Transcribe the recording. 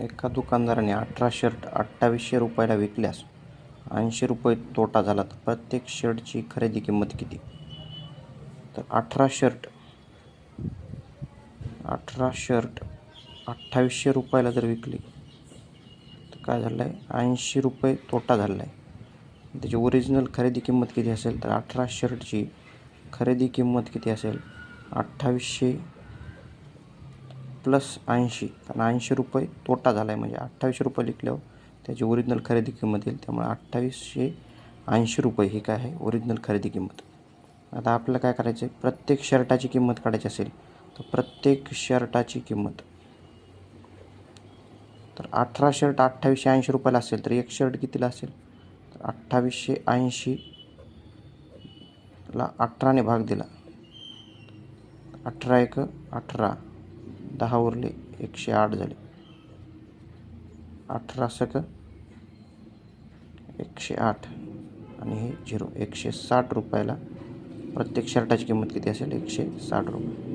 एका दुकानदाराने अठरा शर्ट अठ्ठावीसशे रुपयाला विकल्यास ऐंशी रुपये तोटा झाला तर प्रत्येक शर्टची खरेदी किंमत किती? तर अठरा शर्ट अठरा शर्ट अठ्ठावीसशे रुपयाला जर विकली तर काय झालं आहे ऐंशी रुपये तोटा झाला आहे त्याची ओरिजिनल खरेदी किंमत किती असेल? तर अठरा शर्टची खरेदी किंमत किती असेल? अठ्ठावीसशे प्लस ऐंशी कारण ऐंशी रुपये तोटा झाला आहे म्हणजे अठ्ठावीसशे रुपये लिखल्यावर त्याची ओरिजिनल खरेदी किंमत येईल. त्यामुळे अठ्ठावीसशे ऐंशी रुपये ही काय आहे? ओरिजिनल खरेदी किंमत. आता आपल्याला काय करायचं आहे प्रत्येक शर्टाची किंमत काढायची असेल तर प्रत्येक शर्टाची किंमत. तर अठरा शर्ट अठ्ठावीसशे ऐंशी रुपयाला असेल तर एक शर्ट कितीला असेल? तर अठ्ठावीसशे ऐंशीला अठराने भाग दिला. अठरा एक अठरा. दहा उरले एकशे आठ झाले. अठरा सक एकशे आठ आणि हे झिरो. एकशे साठ रुपयाला प्रत्येक शर्टाची किंमत किती असेल? एकशे साठ रुपये.